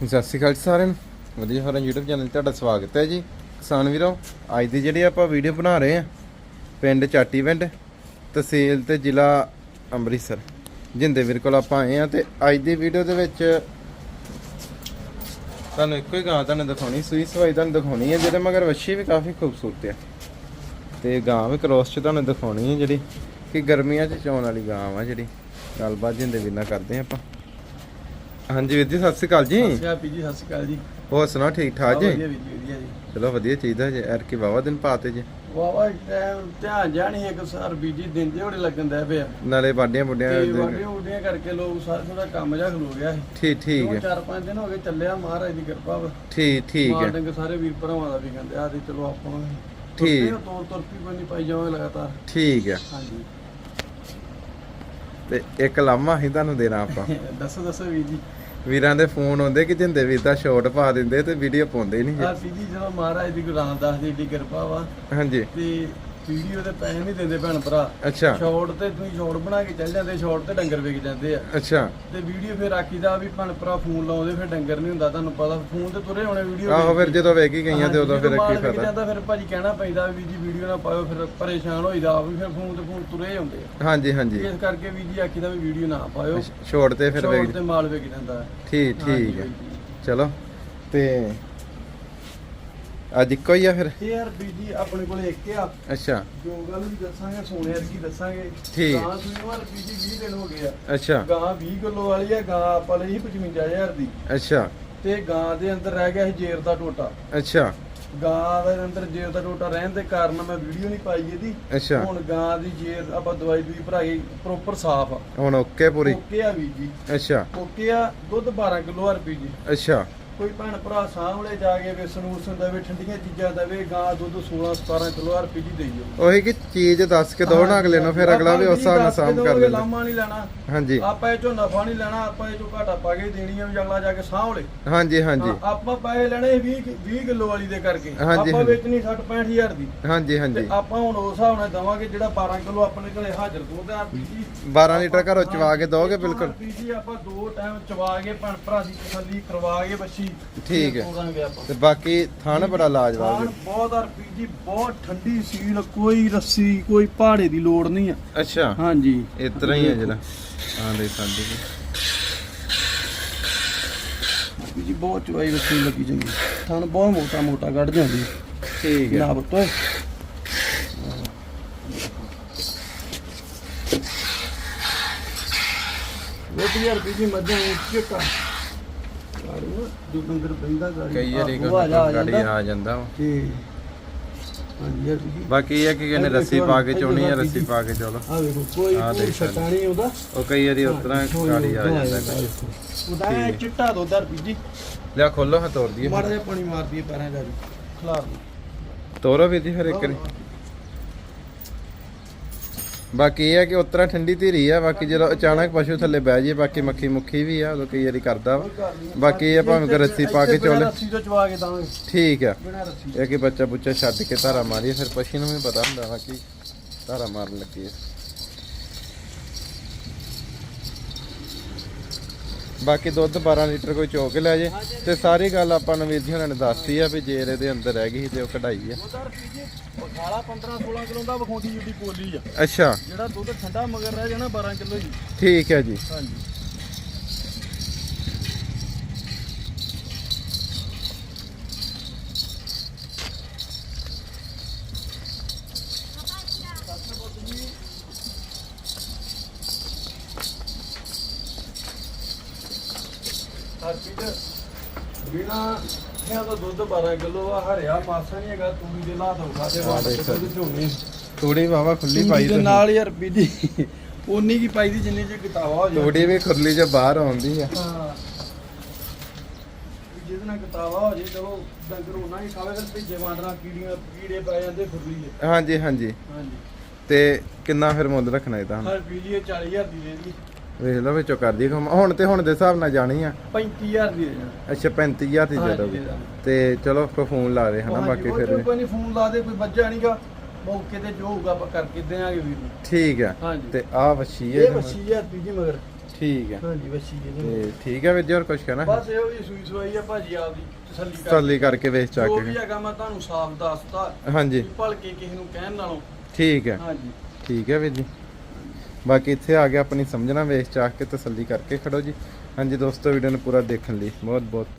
ਸਤਿ ਸ਼੍ਰੀ ਅਕਾਲ ਜੀ ਸਾਰਿਆਂ ਨੂੰ। ਵਧੀਆ ਫਰਨ YouTube ਚੈਨਲ 'ਤੇ ਤੁਹਾਡਾ ਸਵਾਗਤ ਹੈ ਜੀ। ਕਿਸਾਨ ਵੀਰੋ, ਅੱਜ ਦੀ ਜਿਹੜੀ ਆਪਾਂ ਵੀਡੀਓ ਬਣਾ ਰਹੇ ਆ ਪਿੰਡ ਚਾਟੀਵਿੰਡ ਤਹਿਸੀਲ ਤੇ ਜ਼ਿਲ੍ਹਾ ਅੰਮ੍ਰਿਤਸਰ। ਜਿੰਦੇ ਵੀਰ ਕੋਲ ਆਪਾਂ ਆਏ ਆ ਤੇ ਅੱਜ ਦੀ ਵੀਡੀਓ ਦੇ ਵਿੱਚ ਤੁਹਾਨੂੰ ਇੱਕੋ ਹੀ ਗਾਂ ਤੁਹਾਨੂੰ ਦਿਖਾਉਣੀ, ਸੂਈ ਸਵਾਈ ਤੁਹਾਨੂੰ ਦਿਖਾਉਣੀ ਹੈ, ਜਿਹਦੇ ਮਗਰ ਵੱਛੀ ਵੀ ਕਾਫੀ ਖੂਬਸੂਰਤ ਹੈ। ਤੇ ਗਾਂ ਵੀ ਕ੍ਰੋਸ 'ਚ ਤੁਹਾਨੂੰ ਦਿਖਾਉਣੀ ਹੈ ਜਿਹੜੀ ਕਿ ਗਰਮੀਆਂ 'ਚ ਚੋਣ ਵਾਲੀ ਗਾਂ ਆ ਜਿਹੜੀ। ਗੱਲਬਾਤ ਜਿੰਦੇ ਵੀਰ ਨਾਲ ਕਰਦੇ ਆ ਆਪਾਂ। ਹਾਂਜੀ ਵੀਰ ਜੀ ਸਤਿ ਸ਼੍ਰੀ ਅਕਾਲ ਜੀ। ਸਤਿ ਸ਼੍ਰੀ ਅਕਾਲ ਜੀ ਸਤਿ ਸ਼੍ਰੀ ਅਕਾਲ ਜੀ। ਹੋਰ ਸੁਣਾਓ ਠੀਕ ਠਾਕ ਵਧੀਆ ਜੀ? ਵੀਰ ਜੀ ਵਧੀਆ ਜੀ। ਚਲੋ ਵਧੀਆ ਚਾਹੀਦਾ ਜੇ ਐਰ ਕੀ ਵਾਵਾ ਦਿਨ ਪਾਤੇ ਜੇ। ਵਾਵਾ ਟਾਈਮ ਧਿਆਨ ਜਾਣੀ ਇੱਕ ਸਾਰ ਬੀਜੀ ਦਿਨ ਦੇ ਹੋੜੇ ਲੱਗਣ ਦਾ ਪਿਆ। ਨਾਲੇ ਬਾਡੀਆਂ ਬੁੱਡੀਆਂ ਤੇ ਵਾਡੀਆਂ ਉਡੀਆਂ ਕਰਕੇ ਲੋਕ ਸਾਰੇ ਥੋੜਾ ਕੰਮ ਜਾ ਖਲੋ ਗਿਆ ਠੀਕ ਠੀਕ ਹੈ। ਚਾਰ ਪੰਜ ਦਿਨ ਹੋ ਗਏ ਚੱਲਿਆ ਮਹਾਰਾਜ ਦੀ ਕਿਰਪਾ ਵਾ। ਠੀਕ ਠੀਕ ਹੈ। ਸਾਰੇ ਵੀਰ ਭਰਾਵਾਂ ਦਾ ਵੀ ਕਹਿੰਦੇ ਆ ਤੇ ਚਲੋ ਆਪਾਂ ਠੀਕ। ਤੋਰ ਤੁਰ ਪੀ ਬੰਨੀ ਪਾਈ ਜਾਵਾਂਗੇ ਲਗਾਤਾਰ। ਠੀਕ ਹੈ। ਹਾਂਜੀ। ਤੇ ਇੱਕ ਲਾਮਾ ਹੀ ਤੁਹਾਨੂੰ ਦੇਣਾ ਆਪਾਂ। ਦੱਸੋ ਦੱਸੋ ਵੀਰ ਜੀ। ਵੀਰਾਂ ਦੇ ਫੋਨ ਆਉਂਦੇ ਕਿ ਜਿੰਦੇ ਵੀਰ ਦਾ ਸ਼ਾਟ ਪਾ ਦਿੰਦੇ ਤੇ ਵੀਡੀਓ ਪਾਉਂਦੇ ਨਹੀਂ ਪੀ ਜੀ ਜਦੋਂ ਮਹਾਰਾਜ ਦੀ ਗੁਰੂ ਰਾਮਦਾਸ ਦੀ ਏਡੀ ਕਿਰਪਾ ਵਾ ਹਾਂਜੀ। ਤੇ ਵੀਡੀਓ ਤੇ ਪੈਸੇ ਨਹੀਂ ਦਿੰਦੇ ਭੈਣ ਭਰਾ। ਅੱਛਾ। ਸ਼ਾਰਟ ਤੇ ਤੁਸੀਂ ਸ਼ਾਰਟ ਬਣਾ ਕੇ ਚੱਲ ਜਾਂਦੇ ਸ਼ਾਰਟ ਤੇ ਡੰਗਰ ਵਿਕ ਜਾਂਦੇ ਆ। ਅੱਛਾ। ਤੇ ਵੀਡੀਓ ਫਿਰ ਆਖੀਦਾ ਵੀ ਭਣ ਭਰਾ ਫੋਨ ਲਾਉਂਦੇ ਫਿਰ ਡੰਗਰ ਨਹੀਂ ਹੁੰਦਾ ਤੁਹਾਨੂੰ ਪਤਾ ਫੋਨ ਤੇ ਤੁਰੇ ਹੋਣੇ ਵੀਡੀਓ ਆਹੋ ਫਿਰ ਜਦੋਂ ਵੇਖ ਹੀ ਗਈਆਂ ਤੇ ਉਦੋਂ ਫਿਰ ਕੀ ਫਾਇਦਾ। ਜਾਂਦਾ ਫਿਰ ਭਾਜੀ ਕਹਿਣਾ ਪੈਂਦਾ ਵੀ ਜੀ ਵੀਡੀਓ ਨਾ ਪਾਇਓ ਫਿਰ ਪਰੇਸ਼ਾਨ ਹੋਈਦਾ ਆਪ ਵੀ ਫਿਰ ਫੋਨ ਤੇ ਫੋਨ ਤੁਰੇ ਹੁੰਦੇ ਆ। ਹਾਂਜੀ ਹਾਂਜੀ। ਇਸ ਕਰਕੇ ਵੀ ਜੀ ਆਖੀਦਾ ਵੀ ਵੀਡੀਓ ਨਾ ਪਾਇਓ। ਛੋੜ ਤੇ ਫਿਰ ਸ਼ਾਰਟ ਵੇਖ ਤੇ ਮਾਲ ਵਿਕ ਜਾਂਦਾ। ਠੀਕ ਠੀਕ ਹੈ। ਚਲੋ ਤੇ ਅੱਜ ਇੱਕੋ ਹੀ ਆ ਫਿਰ? ਇਹ ਯਾਰ ਬੀਜੀ ਆਪਣੇ ਕੋਲੇ ਇੱਕ ਆ। ਅੱਛਾ। ਜੋ ਗੱਲ ਵੀ ਦੱਸਾਂਗੇ ਸੋਨੇ ਵਰਗੀ ਦੱਸਾਂਗੇ। ਠੀਕ। ਗਾਂ ਸੂਈ ਵਾਰ ਬੀਜੀ 20 ਦਿਨ ਹੋ ਗਏ ਆ। ਅੱਛਾ। ਗਾਂ 20 ਕਿਲੋ ਵਾਲੀ ਆ ਗਾਂ ਆਪਾਂ ਲਈ 55000 ਦੀ। ਅੱਛਾ। ਤੇ ਗਾਂ ਦੇ ਅੰਦਰ ਰਹਿ ਗਿਆ ਸੀ ਜੇਰ ਦਾ ਟੋਟਾ। ਅੱਛਾ। ਗਾਂ ਦੇ ਅੰਦਰ ਜੇਰ ਦਾ ਟੋਟਾ ਰਹਿਣ ਦੇ ਕਾਰਨ ਮੈਂ ਵੀਡੀਓ ਨਹੀਂ ਪਾਈ ਇਹਦੀ। ਅੱਛਾ। ਹੁਣ ਗਾਂ ਦੀ ਜੇਰ ਆਪਾਂ ਦਵਾਈ ਦੂਈ ਭਰਾਈ ਪ੍ਰੋਪਰ ਸਾਫ਼ ਆ। ਹੁਣ ਓਕੇ ਪੂਰੀ? ਓਕੇ ਆ ਵੀ ਜੀ। ਅੱਛਾ। ਓਕੇ ਆ ਦੁੱਧ 12 ਕਿਲੋ ਆ ਜੀ। ਅੱਛਾ। ਕੋਈ ਭੈਣ ਭਰਾ ਸਾਹਮਣੇ ਜਾ ਕੇ ਵੇਸਣ ਵੂਸਣ ਦੇਵੇ ਠੰਡੀਆਂ ਚੀਜ਼ਾਂ ਦੇਵੇ ਗਾਂ ਦੁੱਧ 16 17 ਕਿਲੋ ਆ ਰੁਪਏ ਜੀ ਦੇਈਓ ਉਹੀ ਕਿ ਚੀਜ਼ ਦੱਸ ਕੇ ਦੋ ਨਾ ਅਗਲੇ ਨੂੰ ਫਿਰ ਅਗਲਾ ਵੀ ਉਸ ਹਿਸਾਬ ਨਾਲ ਸਾਂਭ ਕਰ ਲੈਂਦਾ। ਲਾਮਾ ਨਹੀਂ ਲੈਣਾ। ਹਾਂਜੀ। ਆਪਾਂ ਇਹ ਚੋਂ ਨਫਾ ਨਹੀਂ ਲੈਣਾ ਆਪਾਂ ਇਹ ਚੋਂ ਘਾਟਾ ਪਾ ਕੇ ਦੇਣੀ ਆ ਵੀ ਅਗਲਾ ਜਾ ਕੇ ਲੇ ਹਾਂਜੀ ਹਾਂਜੀ। ਆਪਾਂ ਪੈਸੇ ਲੈਣੇ 20 20 ਕਿਲੋ ਵਾਲੀ ਦੇ ਕਰਕੇ। ਆਪਾਂ। ਵੇਚਣੀ 60 65000 ਦੀ। ਹਾਂਜੀ ਹਾਂਜੀ। ਆਪਾਂ ਹੁਣ ਉਸ ਹਿਸਾਬ ਨਾਲ ਦਵਾਂਗੇ ਜਿਹੜਾ 12 ਕਿਲੋ ਆਪਣੇ ਘਰੇ ਹਾਜ਼ਰ ਦੁੱਧ ਆ ਪੀਜੀ 12 ਲੀਟਰ ਘਰੋਂ ਚਵਾ ਕੇ ਦੋਗੇ ਬਿਲਕੁਲ। ਪੀਜੀ ਆਪਾਂ ਦੋ ਟਾਈਮ ਚਵਾ ਕੇ ਭੈਣ ਭਰਾ ਦੀ ਤਸੱਲੀ ਕਰਵਾ ਕੇ ਬੱਚੀ ਠੀਕ ਹੈ। ਤੇ ਬਾਕੀ ਥਣ ਬੜਾ ਲਾਜਵਾਬ ਜੀ ਬਹੁਤ ਆ ਪੀਜੀ ਬਹੁਤ ਠੰਡੀ ਸੀਲ ਕੋਈ ਰੱਸੀ ਕੋਈ ਪਹਾੜੇ ਦੀ ਲੋੜ ਨਹੀਂ ਆ। ਅੱਛਾ। ਹਾਂਜੀ। ਇਤਰਾ ਹੀ ਹੈ ਜਿਹੜਾ। ਹਾਂ ਦੇ ਸੰਦੀ ਜੀ। ਪੀਜੀ ਬਹੁਤ ਚਵਾਈ ਰੱਸੀ ਲੱਗੀ ਚੰਗੀ। ਥਣ ਬਹੁਤ ਮੋਟਾ ਮੋਟਾ ਕੱਢ ਜਾਂਦੀ ਠੀਕ ਹੈ। ਨਾ ਬਤੋਏ ਵਧੀਆ ਰੁਪਏ ਮੱਝਾਂ ਚਿੱਟਾ ਗਾੜੀ ਜੋ ਡੰਗਰ ਪੈਂਦਾ ਗਾੜੀ ਕਈ ਵਾਰੀ ਆਹ, ਉਹ ਆ ਜਾ- ਆ ਗਾੜੀ ਜਾਂਦਾ। ਆ ਜਾਂਦਾ ਵਾ। ਤੇ ਹਾਂਜੀ ਯਾਰ ਜੀ ਬਾਕੀ ਇਹ ਕਿ ਕਹਿੰਦੇ ਰੱਸੀ ਪਾ ਕੇ ਚੋਣੀ ਹੈ ਰੱਸੀ ਪਾ ਕੇ ਚਲੋ। ਆ ਵੇਖੋ ਕੋਈ ਆਹ ਕੋਈ ਦੇਖ ਸਕਦੇ। ਛਟਾ ਨਹੀਂ ਉਹਦਾ। ਉਹ ਕਈ ਵਾਰੀ ਉਸ ਤਰ੍ਹਾਂ ਗਾੜੀ ਆ ਜਾਂਦਾ। ਉਹਦਾ ਇਹ ਚਿੱਟਾ ਦੁੱਧ ਆ ਜੀ ਲਿਆ ਖੋਲੋ ਹਾਂ ਤੋੜ ਦਈਏ। ਮਾੜਾ ਜਿਹਾ ਪਾਣੀ ਮਾਰ ਦਈਏ ਪੈਰਾਂ ਦਾ ਖਲਾਰ ਤੋਰੋ ਵੀਰ ਜੀ ਫਿਰ ਇੱਕ ਵਾਰੀ। ਬਾਕੀ ਇਹ ਹੈ ਕਿ ਉਤਰਾ ਠੰਡੀ ਧੀਰੀ ਆ ਬਾਕੀ ਜਦੋਂ ਅਚਾਨਕ ਪਸ਼ੂ ਥੱਲੇ ਬਹਿ ਜੇ ਬਾਕੀ ਮੱਖੀ ਮੁੱਖੀ ਵੀ ਆ ਉਦੋਂ ਕਈ ਵਾਰੀ ਕਰਦਾ ਵਾ। ਬਾਕੀ ਇਹ ਭਾਵੇਂ ਕੋਈ ਰੱਸੀ ਪਾ ਕੇ ਚੋਲੇ। ਰੱਸੀ ਤੋਂ ਚਵਾ ਕੇ ਦਾਂਗੇ ਠੀਕ ਆ। ਇਹ ਕਿ ਬੱਚਾ ਬੁੱਚਾ ਛੱਡ ਕੇ ਧਾਰਾ ਮਾਰੀਏ ਫਿਰ ਪਸ਼ੂ ਨੂੰ ਵੀ ਪਤਾ ਹੁੰਦਾ ਵਾ ਕਿ ਧਾਰਾ ਮਾਰਨ ਲੱਗੀ ਹੈ ਬਾਕੀ ਦੁੱਧ 12 ਲੀਟਰ ਕੋਈ ਚੋ ਕੇ ਲੈ ਜੇ। ਤੇ ਸਾਰੀ ਗੱਲ ਆਪਾਂ ਨੂੰ ਵੀਰ ਜੀ ਹੋਣਾ ਨੇ ਦੱਸਤੀ ਆ ਵੀ ਜੇਰ ਇਹਦੇ ਅੰਦਰ ਰਹਿ ਗਈ ਤੇ ਉਹ ਕਢਾਈ ਆ। ਉਹਦਾ ਰੁਪਏ ਜੀ ਬਖਾਲਾ 15 16 ਕਿਲੋ ਦਾ ਵਿਖਾਉਂਦੀ ਜਿੱਡੀ ਪੋਲੀ ਆ। ਅੱਛਾ। ਜਿਹੜਾ ਦੁੱਧ ਠੰਡਾ ਮਗਰ ਰਹਿ ਜਾਣਾ 12 ਕਿਲੋ ਜੀ ਠੀਕ ਹੈ ਜੀ। ਹਾਂਜੀ। ਹਰਪੀਤ ਬਿਨਾ ਇਹ ਤਾਂ ਦੁੱਧ 12 ਕਿਲੋ ਆ ਹਰਿਆ ਮਾਸਾ ਨਹੀਂ ਹੈਗਾ ਤੂੜੀ ਦੇ ਲਾ ਦੋ ਖਾਦੇ ਹਾਂ, ਦੇਖ ਵਾਸਤੇ ਦੁੱਧ ਝੋਨੇ ਤੂੜੀ ਵਾਵਾ ਖੁੱਲੀ ਪਾਈ ਦੇ ਤੁਸੀਂ। ਨਾਲ ਯਾਰ ਬੀਜੀ ਉਨੀ ਕੀ ਪਾਈ ਦੀ ਜਿੰਨੀ ਚ ਕਿਤਾਵਾ ਹੋ ਜਾਏ ਤੂੜੀ ਵੀ ਖੁਰਲੀ ਚ ਬਾਹਰ ਆਉਂਦੀ ਆ। ਹਾਂ। ਵੀ ਜਿਹਦੇ ਨਾਲ ਕਿਤਾਵਾ ਹੋ ਜੇ ਚਲੋ ਡੰਗਰ ਉਹਨਾਂ ਹੀ ਖਾਵੇ ਫਿਰ ਭਿੱਜੇ ਵਾਂਦਰਾ ਕੀੜੀਆਂ ਕੀੜੇ ਪੈ ਜਾਂਦੇ ਖੁਰਲੀ ਚ। ਹਾਂਜੀ ਹਾਂਜੀ। ਹਾਂਜੀ। ਤੇ ਕਿੰਨਾ ਫਿਰ ਮੁੱਲ ਰੱਖਣਾ ਇਹਦਾ ਹਰ ਬੀਜੀ 40000 ਦੀ ਦੇ ਦੀ। ਵੇਖ ਲਓ ਵਿੱਚੋਂ ਕਰਦੀ ਕਮ। ਹੁਣ ਤੇ ਹੁਣ ਦੇ ਹਿਸਾਬ ਨਾਲ ਜਾਣੀ ਆ। 35000 ਦੀ ਅੱਛਾ 35000 ਦੀ ਦੇ ਹਾਂਜੀ, ਤੇ ਚਲੋ ਆਪਾਂ ਫੋਨ ਲਾ ਦੇ ਹਨਾ ਬਾਕੀ ਫਿਰ ਕੋਈ ਨਹੀਂ ਫੋਨ ਲਾ ਦੇ ਕੋਈ ਵੱਜਾ ਨਹੀਂਗਾ ਮੌਕੇ ਤੇ ਜੋ ਹੋਊਗਾ ਆਪਾਂ ਕਰਕੇ ਦੇਵਾਂਗੇ ਵੀਰ ਠੀਕ ਆ। ਤੇ ਆ ਵਛੀ ਇਹ ਵਸੀ ਹੈ ਜੀ ਮਗਰ। ਠੀਕ ਆ। ਹਾਂਜੀ ਵਸੀ ਹੈ ਤੇ ਠੀਕ ਆ ਵੀਰ ਜੀ ਹੋਰ ਕੁਝ ਕਹਿਣਾ? ਬਸ ਇਹੋ ਜੀ ਸੂਈ ਸਵਾਈ ਆ ਭਾਜੀ ਆਪਦੀ ਤਸੱਲੀ ਕਰ ਤਸੱਲੀ ਕਰਕੇ ਵੇਚ ਚਾ ਜੋ ਵੀ ਕੇ ਹੈਗਾ ਤੁਹਾਨੂੰ ਸਾਫ਼ ਦੱਸਤਾ। ਹਾਂਜੀ। ਭਲਕੇ ਕਿਸੇ ਨੂੰ ਕਹਿਣ ਨਾਲੋਂ। ਠੀਕ ਆ। ਹਾਂਜੀ। ਠੀਕ ਆ ਵੀਰ ਜੀ। ਬਾਕੀ ਇੱਥੇ ਆ ਕੇ ਆਪਣੀ ਸਮਝਣਾ ਵੇਖ ਚਾਹ ਕੇ ਤਸੱਲੀ ਕਰਕੇ ਖੜੋ ਜੀ। ਹਾਂਜੀ ਦੋਸਤੋ ਵੀਡੀਓ ਨੂੰ ਪੂਰਾ ਦੇਖਣ ਲਈ ਬਹੁਤ ਬਹੁਤ